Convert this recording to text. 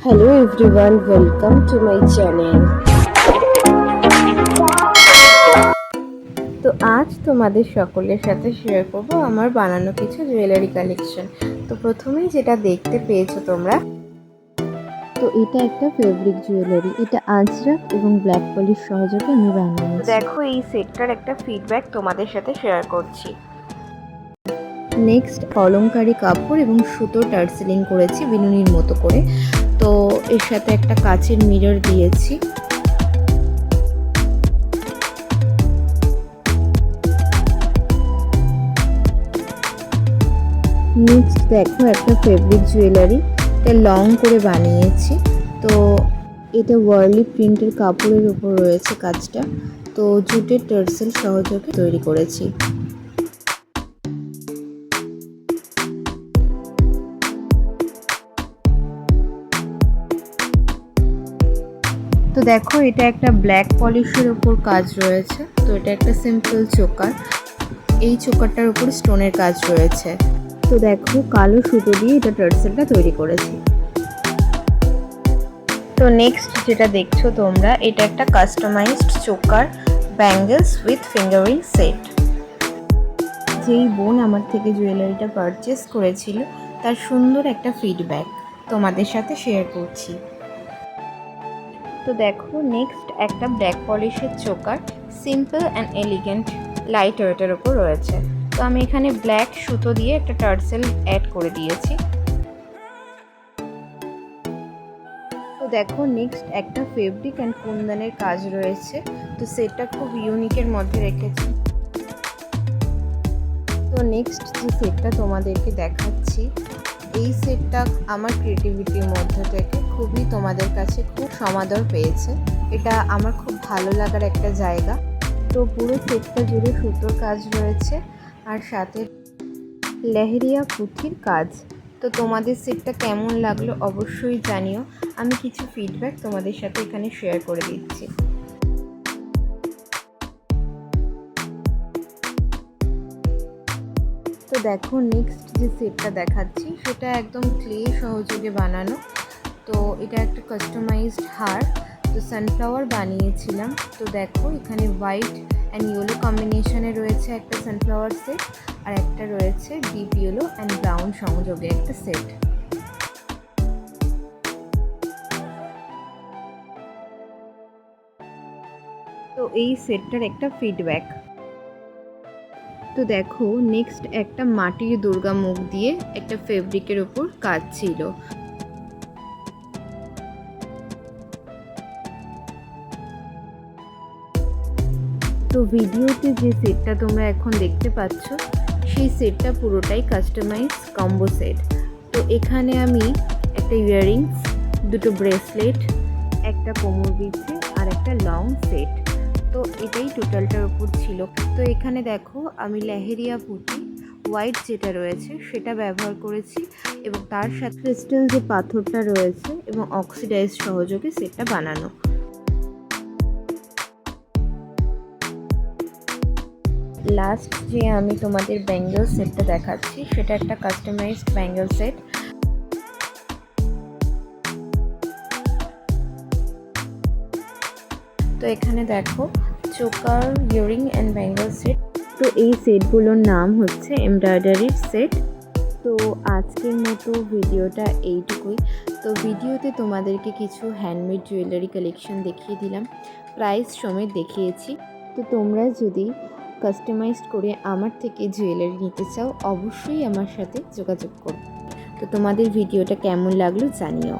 Hello everyone, welcome to my channel. তো আজ তোমাদের সকলের সাথে শেয়ার করব আমার বানানো কিছু জুয়েলারি কালেকশন তো প্রথমেই যেটা দেখতে পেয়েছ তোমরা তো এটা একটা ফেব্রিক জুয়েলারি এটা আজরাক এবং ব্ল্যাক পলিশ সহযোগে আমি বানিয়েছি। দেখো এই সেটটার একটা ফিডব্যাক তোমাদের সাথে শেয়ার করছি। নেক্সট অলংকারী কাপড় এবং সুতোর টার্সেলিং করেছি বিনুনির মতো করে। তো এর সাথে একটা কাচের মিরর দিয়েছি। নেক্সট দেখো একটা ফেব্রিক জুয়েলারি এটা লং করে বানিয়েছি। তো এটা ওয়ার্লি প্রিন্টের কাপড়ের উপর রয়েছে কাজটা। তো জুটের টার্সেল সহযোগে তৈরি করেছি। তো দেখো, এটা একটা ব্ল্যাক পলিশের উপর কাজ রয়েছে। তো এটা একটা সিম্পল চোকার। এই চোকারটার উপর স্টোনের কাজ রয়েছে। তো দেখো, কালো সুতো দিয়ে এটা টার্সেলটা তৈরি করেছি। তো নেক্সট যেটা দেখছ তোমরা, এটা একটা customized choker bangles with fingering set যেই বোন আমার থেকে জুয়েলারিটা পারচেস করেছিল, তার সুন্দর একটা ফিডব্যাক তোমাদের সাথে শেয়ার করছি। তো দেখো নেক্সট একটা black পলিশের choker simple and elegant light ওয়েটের ওপর রয়েছে। তো আমি এখানে ব্ল্যাক সুতো দিয়ে একটা টার্সেল অ্যাড করে দিয়েছি। তো দেখো নেক্সট একটা ফেব্রিক অ্যান্ড কুন্দনের কাজ রয়েছে। তো সেটটা খুব ইউনিকের মধ্যে রেখেছি। তো নেক্সট যে সেটটা তোমাদেরকে দেখাচ্ছি, এই সেটটা আমার ক্রিয়েটিভিটির মধ্যে থেকে খুবই তোমাদের কাছে খুব সমাদর পেয়েছে। এটা আমার খুব ভালো লাগার একটা জায়গা। তো পুরো সেটটা জুড়ে সুতোর কাজ রয়েছে আর সাথে লেহেরিয়া পুঁথির কাজ। তো তোমাদের সেটটা কেমন লাগল অবশ্যই জানিও। আমি কিছু ফিডব্যাক তোমাদের সাথে এখানে শেয়ার করে দিচ্ছি। তো দেখো নেক্সট যে সেটটা দেখাচ্ছি, সেটা একদম ক্লে সহযোগে বানানো। তো এটা একটা কাস্টমাইজড হার। তো সানফ্লাওয়ার বানিয়েছিলাম। তো দেখো, এখানে হোয়াইট অ্যান্ড ইয়েলো কম্বিনেশনে রয়েছে একটা সানফ্লাওয়ার সেট আর একটা রয়েছে ডিপ ইয়েলো অ্যান্ড ব্রাউন সংযোগে একটা সেট তো এই সেটটার একটা ফিডব্যাক তো দেখো নেক্সট একটা মাটির দুর্গা মুখ দিয়ে একটা ফেব্রিকের ওপর কাজ ছিল। তো ভিডিওতে যে সেটটা তোমরা এখন দেখতে পাচ্ছ, সেই সেটটা পুরোটাই কাস্টমাইজ কম্বো সেট তো এখানে আমি একটা ইয়াররিংস দুটো ব্রেসলেট একটা কোমর বিছে আর একটা লং সেট তো এটাই টোটালটার উপর ছিল। তো এখানে দেখো, আমি লেহেরিয়া পুঁতি হোয়াইট যেটা রয়েছে সেটা ব্যবহার করেছি এবং তার সাথে ক্রিস্টাল যে পাথরটা রয়েছে এবং অক্সিডাইজ সহযোগে সেটটা বানানো। লাস্ট যে আমি তোমাদের ব্যাঙ্গেল সেটটা দেখাচ্ছি, সেটা একটা কাস্টমাইজড ব্যাঙ্গেল সেট তো এখানে দেখো, choker earring and bangle set তো এই সেটগুলোর নাম হচ্ছে এমব্রয়ডারির সেট তো আজকের মতো ভিডিওটা এইটুকুই। তো ভিডিওতে তোমাদেরকে কিছু হ্যান্ডমেড জুয়েলারি কালেকশন দেখিয়ে দিলাম। প্রাইস সমেত দেখিয়েছি। তো তোমরা যদি কাস্টমাইজড করে আমার থেকে জুয়েলারি নিতে চাও, অবশ্যই আমার সাথে যোগাযোগ করো। তো তোমাদের ভিডিওটা কেমন লাগল জানিও।